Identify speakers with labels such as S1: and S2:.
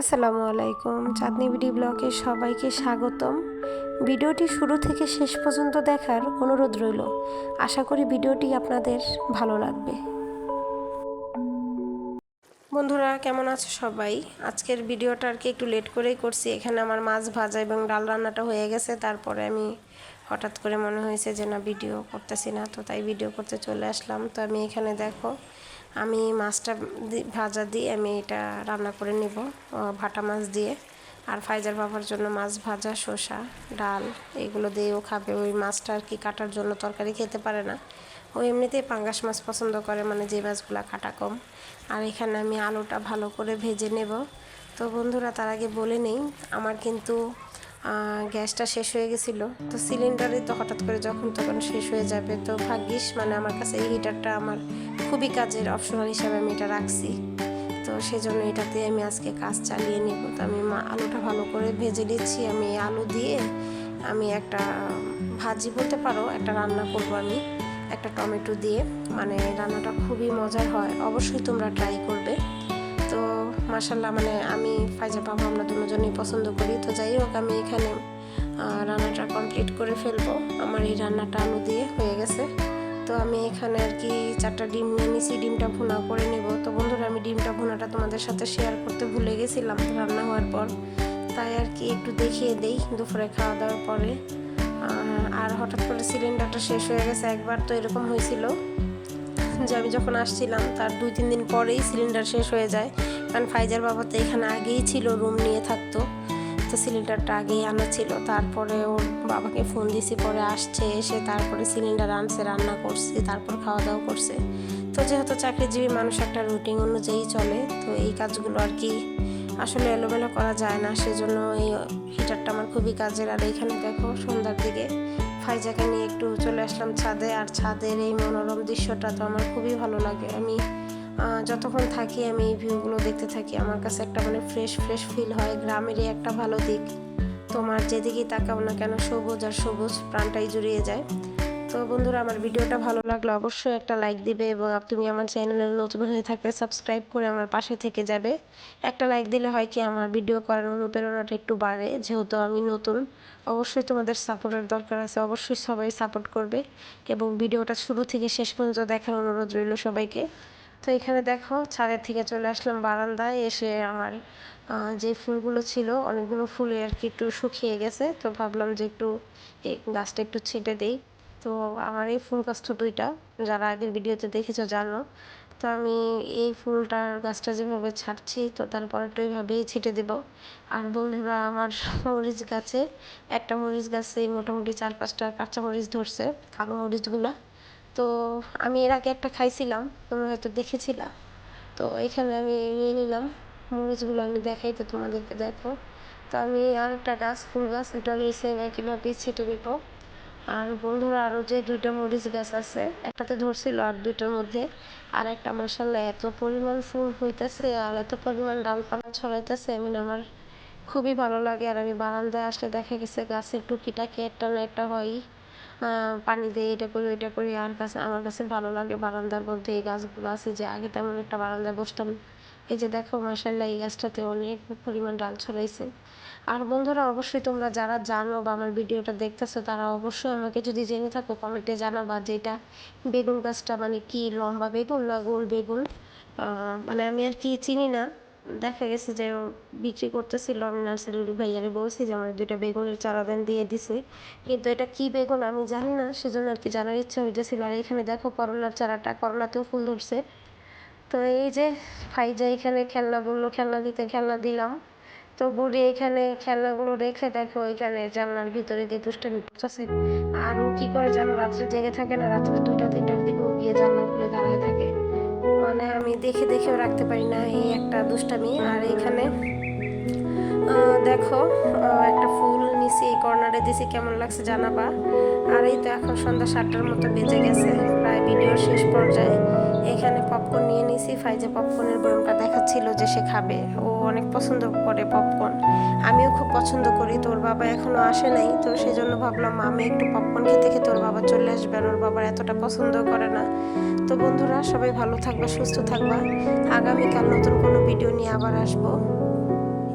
S1: আসসালামু আলাইকুম। চাঁদনি বিডি ব্লগে সবাইকে স্বাগতম। ভিডিওটি শুরু থেকে শেষ পর্যন্ত দেখার অনুরোধ রইল। আশা করি ভিডিওটি আপনাদের ভালো লাগবে। বন্ধুরা, কেমন আছো সবাই? আজকের ভিডিওটা আর কি একটু লেট করেই করছি। এখানে আমার মাছ ভাজা এবং ডাল রান্নাটা হয়ে গেছে। তারপরে আমি হঠাৎ করে মনে হয়েছে যে না, ভিডিও করতেছি না, তো তাই ভিডিও করতে চলে আসলাম। তো আমি এখানে দেখো আমি মাছটা ভাজা দিয়ে আমি এটা রান্না করে নিব ভাটা মাছ দিয়ে। আর ফাইজার বাবার জন্য মাছ ভাজা, শসা, ডাল এগুলো দিয়েও খাবে। ওই মাছটা আর কি কাটার জন্য তরকারি খেতে পারে না। ও এমনিতেই পাঙ্গাস মাছ পছন্দ করে মানে যে মাছগুলো কাটা কম। আর এখানে আমি আলুটা ভালো করে ভেজে নেব। তো বন্ধুরা, তার আগে বলে নেই, আমার কিন্তু গ্যাসটা শেষ হয়ে গেছিল। তো সিলিন্ডারে তো হঠাৎ করে যখন তখন শেষ হয়ে যাবে, তো ভাগ্যিস মানে আমার কাছে এই হিটারটা আমার খুবই কাজের অপশনাল হিসাবে আমি এটা রাখছি। তো সেজন্য এটাতে আমি আজকে কাজ চালিয়ে নিব। তো আমি মা আলুটা ভালো করে ভেজে নিচ্ছি। আমি আলু দিয়ে আমি একটা, ভাজি বলতে পারো, একটা রান্না করব আমি। একটা টমেটো দিয়ে। মানে রান্নাটা খুবই মজার হয়। অবশ্যই তোমরা ট্রাই করবে। মাসাল্লাহ মানে আমি ফাইজা বাবা আমরা দুজনেই পছন্দ করি। তো যাই হোক, আমি এখানে রান্নাটা কমপ্লিট করে ফেলব। আমার এই রান্নাটা আলু দিয়ে হয়ে গেছে। তো আমি এখানে আর কি চারটা ডিম নিয়ে নিছি, ডিমটা ভুনা করে নেব। তো বন্ধুরা, আমি ডিমটা ভুনাটা তোমাদের সাথে শেয়ার করতে ভুলে গেছিলাম রান্না হওয়ার পর। তাই আর কি একটু দেখিয়ে দেই দুপুরে খাওয়া দাওয়ার পরে। আর হঠাৎ করে সিলিন্ডারটা শেষ হয়ে গেছে একবার, তো এরকম হয়েছিল যে আমি যখন আসছিলাম, তার দুই তিন দিন পরেই সিলিন্ডার শেষ হয়ে যায়। কারণ ফাইজার বাবা তো এখানে আগেই ছিল, রুম নিয়ে থাকতো। তো সিলিন্ডারটা আগেই আনা ছিল। তারপরে ওর বাবাকে ফোন দিছি, পরে আসছে, এসে তারপরে সিলিন্ডার আনছে, রান্না করছে, তারপর খাওয়া দাওয়া করছে। তো যেহেতু চাকরিজীবী মানুষ, একটা রুটিন অনুযায়ী চলে। তো এই কাজগুলো আর কি আসলে এলোমেলো করা যায় না। সেজন্য এই হিটারটা আমার খুবই কাজের। আর এখানে দেখো, সন্ধ্যার দিকে ফাইজাকে নিয়ে একটু চলে আসলাম ছাদে। আর ছাদের এই মনোরম দৃশ্যটা তো আমার খুবই ভালো লাগে। আমি যতক্ষণ থাকি আমি এই ভিউগুলো দেখতে থাকি, আমার কাছে একটা মানে ফ্রেশ ফ্রেশ ফিল হয়। গ্রামেরই একটা ভালো দিক। তোমার যেদিকেই তাকাও না কেন, সবুজ আর সবুজ প্রাণটাই জুড়িয়ে যায়। তো বন্ধুরা, আমার ভিডিওটা ভালো লাগলে অবশ্যই একটা লাইক দিবে এবং তুমি আমার চ্যানেলে নতুন হয়ে থাকলে সাবস্ক্রাইব করে আমার পাশে থেকে যাবে। একটা লাইক দিলে হয় কি, আমার ভিডিও করার অনুপ্রেরণাটা একটু বাড়ে। যেহেতু আমি নতুন, অবশ্যই তোমাদের সাপোর্টের দরকার আছে, অবশ্যই সবাই সাপোর্ট করবে এবং ভিডিওটা শুরু থেকে শেষ পর্যন্ত দেখার অনুরোধ রইল সবাইকে। তো এখানে দেখো ছাদের থেকে চলে আসলাম বারান্দায় এসে আমার যে ফুলগুলো ছিল অনেকগুলো ফুলে আর কি একটু শুকিয়ে গেছে। তো ভাবলাম যে একটু এই গাছটা একটু ছেটে দেই। তো আমার এই ফুল গাছটা দুইটা, যারা আগের ভিডিওতে দেখেছ জানো। তো আমি এই ফুলটার গাছটা যেভাবে ছাড়ছি, তো তারপর একটু এইভাবেই ছিটে দেবো। আর বন্ধুরা, আমার মরিচ গাছে, একটা মরিচ গাছে মোটামুটি চার পাঁচটা কাঁচা মরিচ ধরছে, কালো মরিচগুলা। তো আমি এর আগে একটা খাইছিলাম, তোমরা হয়তো দেখেছিলা। তো এখানে আমি নিয়ে নিলাম, মরিচগুলো আমি দেখাই তো তোমাদেরকে দেখো। তো আমি আর একটা গাছ, ফুল গাছ, এটা আমি সেম একইভাবেই ছেটে দেবো। আর বন্ধুরা আরও যে দুইটা মরিচ গাছ আছে, একটাতে ধরছিল আর দুইটার মধ্যে। আর একটা মাসাল্লাহ এত পরিমাণ ফুল হইতেছে আর এত পরিমাণ ডালপালা ছড়াইতেছে মানে আমার খুবই ভালো লাগে। আর আমি বারান্দায় আসলে দেখা গেছে গাছের টুকিটাকি একটা না একটা হয়ই পানি দিয়ে এটা করি, ওইটা করি। আর কাছে, আমার কাছে ভালো লাগে বারান্দার মধ্যে এই গাছগুলো আছে যে আগে তেমন একটা বারান্দায় বসতাম। এই যে দেখো মাসাল্লাহ এই গাছটাতে অনেক পরিমাণ ডাল ছড়াইছে। আর বন্ধুরা, অবশ্যই তোমরা যারা জানো বা আমার ভিডিওটা দেখতেছো, তারা অবশ্যই আমাকে যদি জেনে থাকো, কমেন্টে জানাবা যে এটা বেগুন গাছটা মানে কি, লম্বা বেগুন না গোল বেগুন? মানে আমি আর কি চিনি না। দেখা গেছে যে বিক্রি করতেছিল আমি নার্সারির ভাইয়ারে বলছি যে আমার দুইটা বেগুনের চারা দেন দিয়ে দিছে। কিন্তু এটা কি বেগুন আমি জানি না, সেজন্য আর কি জানার ইচ্ছা হইতেছিল। আর এখানে দেখো করলার চারাটা, করলাতেও ফুল ধরছে। তো এই যে ফাইজা এখানে খেলনা বলল, খেলনা দিতে খেলনা দিলাম। তো বুড়ি এখানে খেলনাগুলো রেখে দেখো ওইখানে জানলার ভিতরে দিয়ে দুষ্টামি করতেছে। আর ও কি করে জানো, রাত্রে জেগে থাকে না, রাত্রে দুটা তিনটার দিকে গিয়ে জানলা খুলে দাঁড়ায় থাকে। মানে আমি দেখে দেখেও রাখতে পারি না এই একটা দুষ্টামি। আর এখানে দেখো একটা ফুল নিচে এই কর্নারে দিছি, কেমন লাগছে জানাবা? আর এই তো এখন সন্ধ্যা সাতটার মতো বেজে গেছে, প্রায় ভিডিওর শেষ পর্যায়ে। এখানে পপকর্ন নিয়ে নিছি, ফাইজা পপকর্নের বয়মটা দেখাচ্ছিল যে সে খাবে। ও অনেক পছন্দ করে পপকর্ন আমিও খুব পছন্দ করি, তোর বাবা এখনও আসে নাই, তো সেই জন্য ভাবলাম আমি একটু পপকর্ন খেতে খেতে ওর বাবা চলে আসবে আর ওর বাবার এতটা পছন্দ করে না। তো বন্ধুরা, সবাই ভালো থাকবা, সুস্থ থাকবা। আগামীকাল নতুন কোনো ভিডিও নিয়ে আবার আসব।